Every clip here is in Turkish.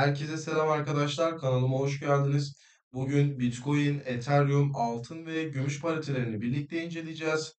Herkese selam arkadaşlar. Kanalıma hoş geldiniz. Bugün Bitcoin, Ethereum, altın ve gümüş paritelerini birlikte inceleyeceğiz.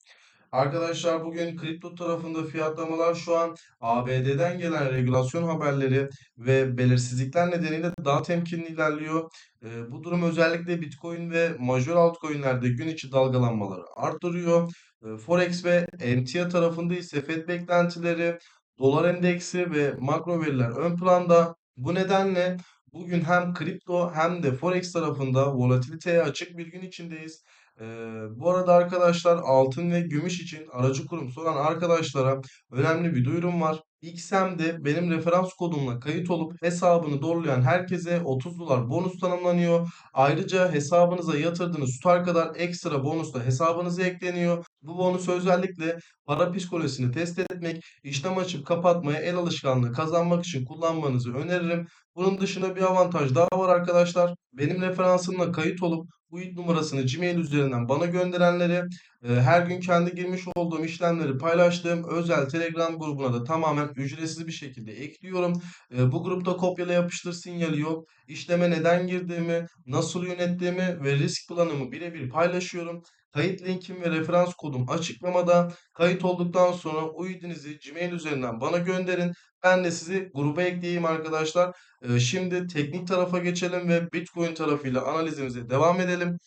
Arkadaşlar bugün kripto tarafında fiyatlamalar şu an ABD'den gelen regülasyon haberleri ve belirsizlikler nedeniyle daha temkinli ilerliyor. Ee, bu durum özellikle Bitcoin ve major altcoin'lerde gün içi dalgalanmaları arttırıyor. Ee, Forex ve emtia tarafında ise Fed beklentileri, dolar endeksi ve makro veriler ön planda. Bu nedenle bugün hem kripto hem de Forex tarafında volatiliteye açık bir gün içindeyiz. Ee, bu arada arkadaşlar altın ve gümüş için aracı kurum soran arkadaşlara önemli bir duyurum var. XM'de benim referans kodumla kayıt olup hesabını doğrulayan herkese 30 dolar bonus tanımlanıyor. Ayrıca hesabınıza yatırdığınız tutar kadar ekstra bonus da hesabınıza ekleniyor. Bu bonus özellikle para psikolojisini test etmek, işlem açıp kapatmaya el alışkanlığı kazanmak için kullanmanızı öneririm. Bunun dışında bir avantaj daha var arkadaşlar. Benim referansımla kayıt olup bu ilk numarasını Gmail üzerinden bana gönderenlere e, her gün kendi girmiş olduğum işlemleri paylaştığım özel Telegram grubuna da tamamen ücretsiz bir şekilde ekliyorum. E, bu grupta kopyala yapıştır sinyali yok. İşleme neden girdiğimi, nasıl yönettiğimi ve risk planımı birebir paylaşıyorum. Kayıt linkim ve referans kodum açıklamada. Kayıt olduktan sonra UID'nizi Gmail üzerinden bana gönderin. Ben de sizi gruba ekleyeyim arkadaşlar. Ee, şimdi teknik tarafa geçelim ve Bitcoin tarafıyla analizimize devam edelim.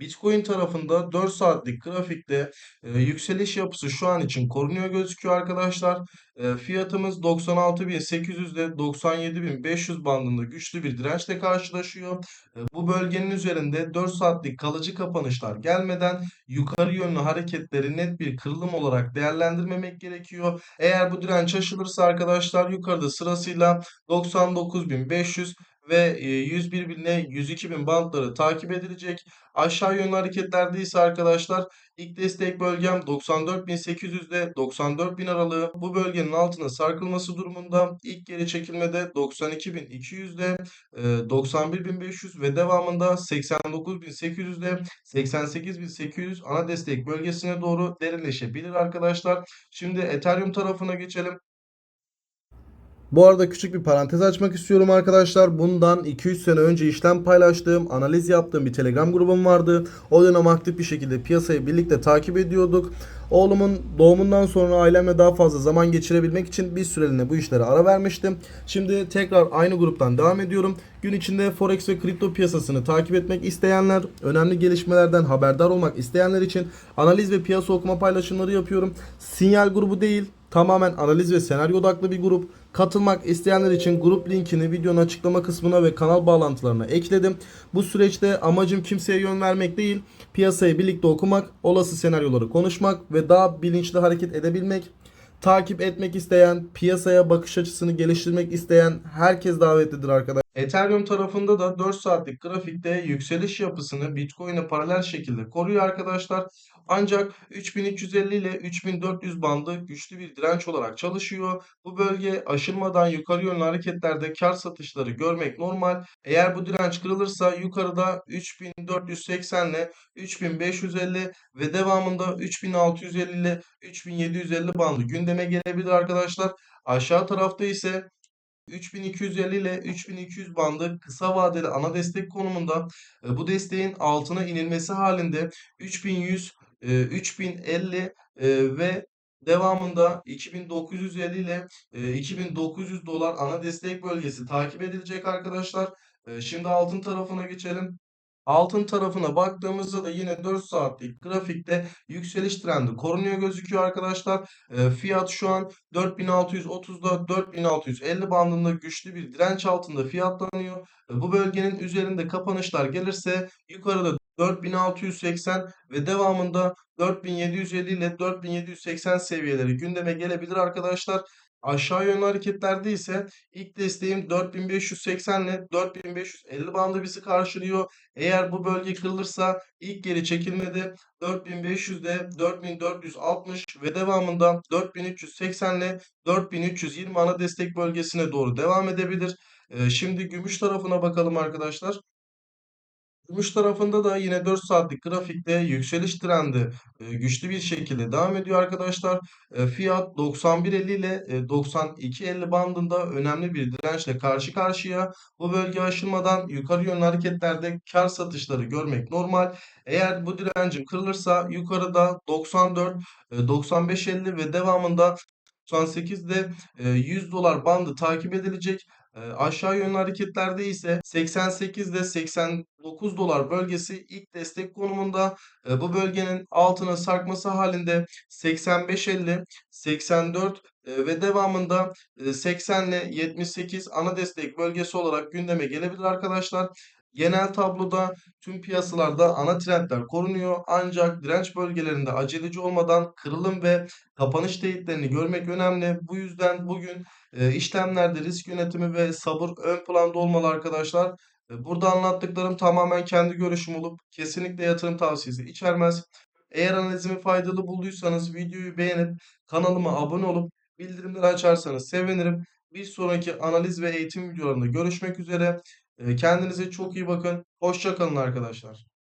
Bitcoin tarafında 4 saatlik grafikte e, yükseliş yapısı şu an için korunuyor gözüküyor arkadaşlar. E, fiyatımız 96.800 ile 97.500 bandında güçlü bir dirençle karşılaşıyor. E, bu bölgenin üzerinde 4 saatlik kalıcı kapanışlar gelmeden yukarı yönlü hareketleri net bir kırılım olarak değerlendirmemek gerekiyor. Eğer bu direnç aşılırsa arkadaşlar yukarıda sırasıyla 99.500 ve e, 101 bin ile 102 bin bantları takip edilecek. Aşağı yönlü hareketlerde ise arkadaşlar ilk destek bölgem 94.800 ile 94.000 aralığı. Bu bölgenin altına sarkılması durumunda ilk geri çekilmede 92.200 ile e, 91.500 ve devamında 89.800 ile 88.800 ana destek bölgesine doğru derinleşebilir arkadaşlar. Şimdi Ethereum tarafına geçelim. Bu arada küçük bir parantez açmak istiyorum arkadaşlar. Bundan 2-3 sene önce işlem paylaştığım, analiz yaptığım bir Telegram grubum vardı. O dönem aktif bir şekilde piyasayı birlikte takip ediyorduk. Oğlumun doğumundan sonra ailemle daha fazla zaman geçirebilmek için bir süreliğine bu işlere ara vermiştim. Şimdi tekrar aynı gruptan devam ediyorum. Gün içinde Forex ve kripto piyasasını takip etmek isteyenler, önemli gelişmelerden haberdar olmak isteyenler için analiz ve piyasa okuma paylaşımları yapıyorum. Sinyal grubu değil, tamamen analiz ve senaryo odaklı bir grup. Katılmak isteyenler için grup linkini videonun açıklama kısmına ve kanal bağlantılarına ekledim. Bu süreçte amacım kimseye yön vermek değil, piyasayı birlikte okumak, olası senaryoları konuşmak ve daha bilinçli hareket edebilmek. Takip etmek isteyen, piyasaya bakış açısını geliştirmek isteyen herkes davetlidir arkadaşlar. Ethereum tarafında da 4 saatlik grafikte yükseliş yapısını Bitcoin'e paralel şekilde koruyor arkadaşlar. Ancak 3350 ile 3400 bandı güçlü bir direnç olarak çalışıyor. Bu bölge aşılmadan yukarı yönlü hareketlerde kar satışları görmek normal. Eğer bu direnç kırılırsa yukarıda 3480 ile 3550 ve devamında 3650 ile 3750 bandı gündeme gelebilir arkadaşlar. Aşağı tarafta ise 3250 ile 3200 bandı kısa vadeli ana destek konumunda e, bu desteğin altına inilmesi halinde 3100, e, 3050 e, ve devamında 2950 ile e, 2900 dolar ana destek bölgesi takip edilecek arkadaşlar. E, şimdi altın tarafına geçelim. Altın tarafına baktığımızda da yine 4 saatlik grafikte yükseliş trendi korunuyor gözüküyor arkadaşlar. Fiyat şu an 4630'da 4650 bandında güçlü bir direnç altında fiyatlanıyor. Bu bölgenin üzerinde kapanışlar gelirse yukarıda 4680 ve devamında 4750 ile 4780 seviyeleri gündeme gelebilir arkadaşlar. Aşağı yönlü hareketlerde ise ilk desteğim 4580 ile 4550 bandı bizi karşılıyor. Eğer bu bölge kırılırsa ilk geri çekilmede 4500'de 4460 ve devamında 4380 ile 4320 ana destek bölgesine doğru devam edebilir. Ee, şimdi gümüş tarafına bakalım arkadaşlar. Gümüş tarafında da yine 4 saatlik grafikte yükseliş trendi e, güçlü bir şekilde devam ediyor arkadaşlar. E, fiyat 91.50 ile e, 92.50 bandında önemli bir dirençle karşı karşıya. Bu bölge aşılmadan yukarı yönlü hareketlerde kar satışları görmek normal. Eğer bu direncin kırılırsa yukarıda 94, e, 95.50 ve devamında 98'de e, 100 dolar bandı takip edilecek. E, aşağı yönlü hareketlerde ise 88 ile 89 dolar bölgesi ilk destek konumunda. E, bu bölgenin altına sarkması halinde 85.50, 84 e, ve devamında e, 80 ile 78 ana destek bölgesi olarak gündeme gelebilir arkadaşlar. Genel tabloda tüm piyasalarda ana trendler korunuyor ancak direnç bölgelerinde aceleci olmadan kırılım ve kapanış teyitlerini görmek önemli. Bu yüzden bugün e, işlemlerde risk yönetimi ve sabır ön planda olmalı arkadaşlar. E, Burada anlattıklarım tamamen kendi görüşüm olup kesinlikle yatırım tavsiyesi içermez. Eğer analizimi faydalı bulduysanız videoyu beğenip kanalıma abone olup bildirimleri açarsanız sevinirim. Bir sonraki analiz ve eğitim videolarında görüşmek üzere. E, Kendinize çok iyi bakın. Hoşça kalın arkadaşlar.